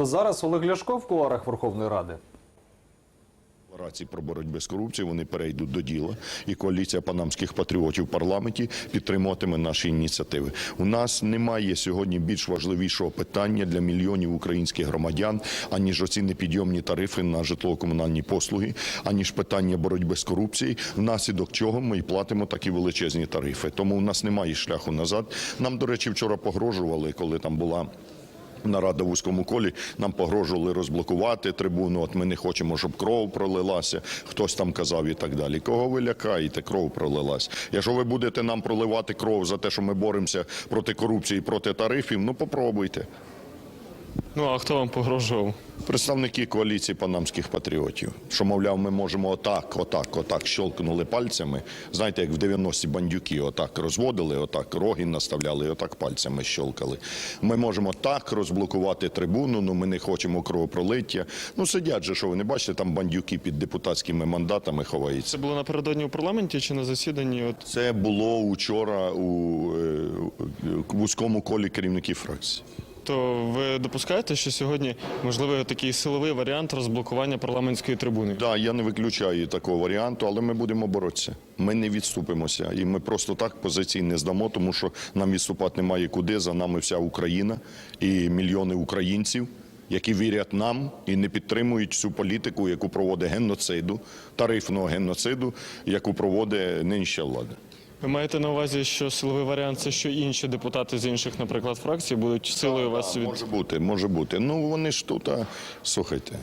Тобто зараз Олег Ляшко в кулуарах Верховної Ради. Декларації про боротьбу з корупцією вони перейдуть до діла, і коаліція панамських патріотів в парламенті підтримуватиме наші ініціативи. У нас немає сьогодні більш важливішого питання для мільйонів українських громадян, аніж оці непідйомні тарифи на житлово-комунальні послуги, аніж питання боротьби з корупцією, внаслідок чого ми і платимо такі величезні тарифи. Тому у нас немає шляху назад. Нам, до речі, вчора погрожували, коли там була. Нарада в узкому колі нам погрожували розблокувати трибуну. От ми не хочемо, щоб кров пролилася. Хтось там казав і так далі. Кого ви лякаєте? Кров пролилась. Якщо ви будете нам проливати кров за те, що ми боремося проти корупції, проти тарифів, ну попробуйте. Ну а хто вам погрожував? Представники коаліції панамських патріотів, що мовляв, ми можемо отак, отак, отак щолкнули пальцями. Знаєте, як в 90-ті бандюки отак розводили, отак роги наставляли, отак пальцями щолкали. Ми можемо так розблокувати трибуну. Ну ми не хочемо кровопролиття. Ну сидять же, що ви не бачите, там бандюки під депутатськими мандатами ховаються. Це було напередодні у парламенті чи на засіданні? От Це було учора у е, вузькому колі керівників фракції. То ви допускаєте, що сьогодні можливий такий силовий варіант розблокування парламентської трибуни? Да, я не виключаю такого варіанту, але ми будемо боротися. Ми не відступимося, і ми просто так позиції не здамо, тому що нам відступати немає куди. За нами вся Україна і мільйони українців. Які вірять нам і не підтримують цю політику, яку проводить геноциду, тарифного геноциду, яку проводить нинішня влада. Ви маєте на увазі, що силовий варіант це що інші депутати з інших, наприклад, фракцій будуть силою вас від Може бути, може бути. Ну вони ж тут, а, слухайте.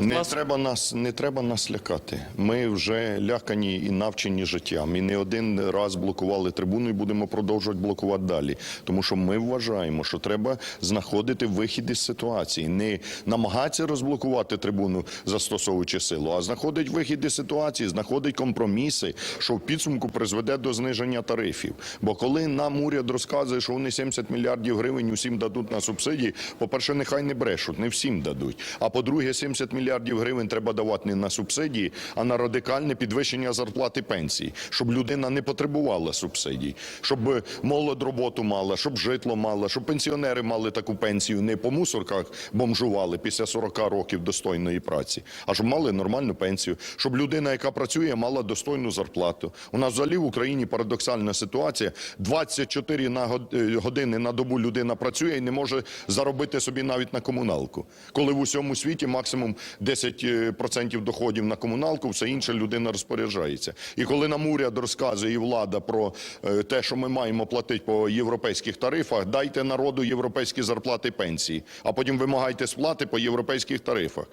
Не треба нас не треба нас лякати. Ми вже лякані і навчені життям. І не один раз блокували трибуну і будемо продовжувати блокувати далі. Тому що ми вважаємо, що треба знаходити вихід із ситуації, не намагатися розблокувати трибуну, застосовуючи силу, а знаходить вихід із ситуації, знаходить компроміси, що в підсумку призведе до зниження тарифів. Бо коли нам уряд розказує, що вони 70 мільярдів гривень усім дадуть на субсидії, по-перше, нехай не брешуть, не всім дадуть. А по-друге, 70 мільярдів гривень треба давати не на субсидії, а на радикальне підвищення зарплати пенсій, щоб людина не потребувала субсидій, щоб молодь роботу мала, щоб житло мала, щоб пенсіонери мали таку пенсію, не по мусорках бомжували після 40 років достойної праці, а щоб мали нормальну пенсію, щоб людина, яка працює, мала достойну зарплату. У нас взагалі в Україні парадоксальна ситуація: 24 на е, години на добу людина працює і не може заробити собі навіть на комуналку. Коли в усьому світі максимум 10% доходів на комуналку, все інше людина розпоряджається. І коли нам уряд розказує і влада про е, те, що ми маємо платити по європейських тарифах, дайте народу європейські зарплати пенсії, а потім вимагайте сплати по європейських тарифах.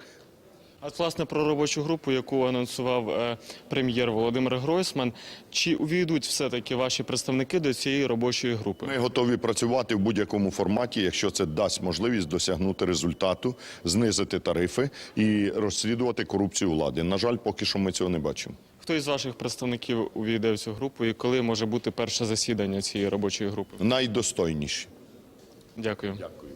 А власне про робочу групу, яку анонсував е, прем'єр Володимир Гройсман, чи увійдуть все-таки ваші представники до цієї робочої групи? Ми готові працювати в будь-якому форматі, якщо це дасть можливість досягнути результату, знизити тарифи і розслідувати корупцію влади. На жаль, поки що ми цього не бачимо. Хто із ваших представників увійде в цю групу і коли може бути перше засідання цієї робочої групи? Найдостойніші. Дякую. Дякую.